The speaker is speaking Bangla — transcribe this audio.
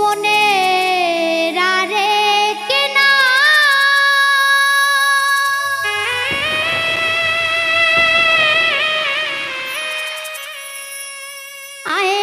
মনে রারে কেনা। আয়ে